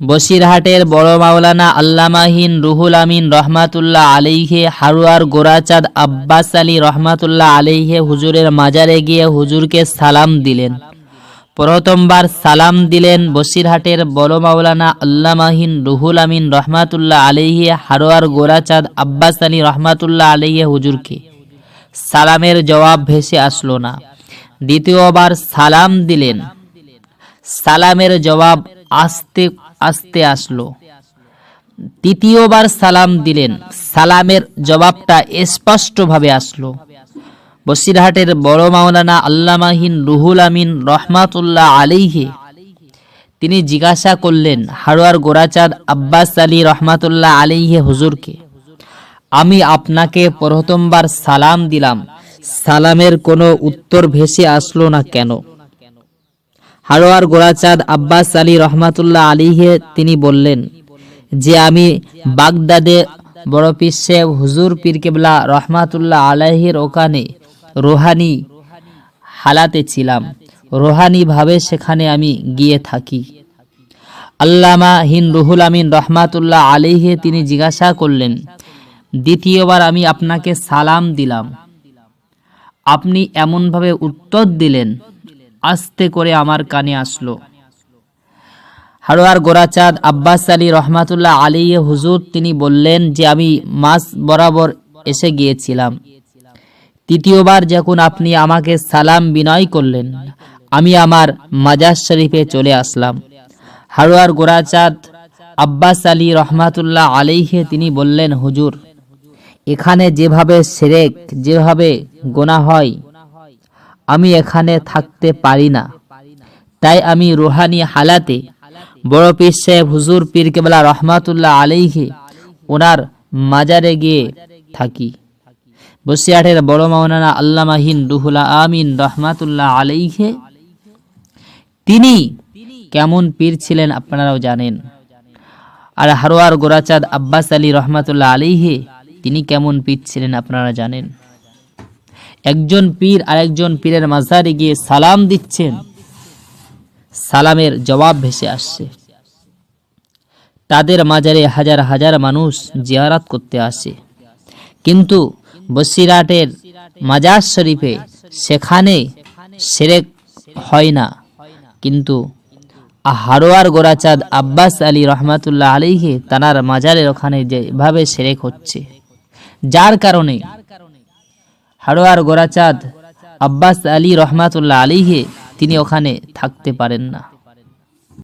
বসিরহাটের বড় মাওলানা আল্লামাহিন রুহুল আমিন রহমাতুল্লাহ আলাইহে, হারুয়ার গোরাচাঁদ আব্বাস আলী রহমাতুল্লাহ আলাইহে হুজুরের মাজারে গিয়ে হুজুরকে সালাম দিলেন। প্রথমবার সালাম দিলেন বসিরহাটের বড় মাওলানা আল্লামাহিন রুহুল আমিন রহমাতুল্লাহ আলাইহে, হারোয়ার গোরাচাঁদ আব্বাস আলী রহমাতুল্লাহ আলাইহে হুজুরকে। সালামের জবাব ভেসে আসলো না। দ্বিতীয়বার সালাম দিলেন। সালামের জবাব আস্তে আস্তে আসলো। তৃতীয়বার সালাম দিলেন। সালামের জবাবটা স্পষ্টভাবে আসলো। বসিরহাটের বড় মাওলানা আল্লামাহিন রুহুল আমিন রহমাতুল্লাহ আলিহে তিনি জিজ্ঞাসা করলেন, হারোয়ার গোরাচাঁদ আব্বাস আলী রহমাতুল্লাহ আলিহে হুজুরকে, আমি আপনাকে প্রথমবার সালাম দিলাম, সালামের কোনো উত্তর ভেসে আসলো না কেন? হারোয়ার গোরাচাঁদ আব্বাস আলী রহমাতুল্লাহ আলীহে তিনি বললেন, যে আমি বাগদাদে বড় পিসে হুজুর পীর কেবলা রহমাতুল্লাহ আলাহির ওখানে রোহানি হালাতে ছিলাম। রোহানি ভাবে সেখানে আমি গিয়ে থাকি। আল্লামা হিন রুহুল আমিন রহমাতুল্লাহ আলিহে তিনি জিজ্ঞাসা করলেন, দ্বিতীয়বার আমি আপনাকে সালাম দিলাম। আপনি এমনভাবে উত্তর দিলেন আস্তে করে আমার কানে আসলো। হারোয়ার গোরাচাঁদ আব্বাস আলী রহমাতুল্লাহ আলী হুজুর, তিনি বললেন যে, আমি মাস বরাবর এসে গিয়েছিলাম। তৃতীয়বার যখন আপনি আমাকে সালাম বিনয় করলেন, আমি আমার মাজার শরীফে চলে আসলাম। হারোয়ার গোরাচাঁদ আব্বাস আলী রহমাতুল্লাহ আলিহে তিনি বললেন, হুজুর, এখানে যেভাবে সেরেক, যেভাবে গোনা হয় আমি এখানে থাকতে পারি না। তাই আমি রুহানি হালাতে বড় পীর সাহেব হুজুর পীর কেবলা রহমাতুল্লাহ আলাইহে ওনার মাজারে গিয়ে থাকি। বসিয়াটের বড় মাওলানা আল্লামাহিন রুহুলা আমিন রহমাতুল্লাহ আলাইহে, তিনি কেমন পীর ছিলেন আপনারাও জানেন। আর হারোয়ার গোরাচাঁদ আব্বাস আলী রহমাতুল্লাহ আলাইহে, তিনি কেমন পীর ছিলেন আপনারা জানেন। একজন পীর আরেকজন পীরের মাজারে গিয়ে সালাম দিচ্ছেন। সালামের জবাব ভেসে আসছে। তাদের মাজারে হাজার হাজার মানুষ জিয়ারাত করতে আসে। কিন্তু বসিরাটের মাজার শরীফে সেখানে সেরেক হয় না। কিন্তু হারোয়ার গোরাচাঁদ আব্বাস আলী রহমাতুল্লাহ আলীকে তানার মাজারের ওখানে যেভাবে সেরেক হচ্ছে, যার কারণে হারোয়ার গোরাচাঁদ আব্বাস আলী রহমাতুল্লাহ আলীহে তিনি ওখানে থাকতে পারেন না।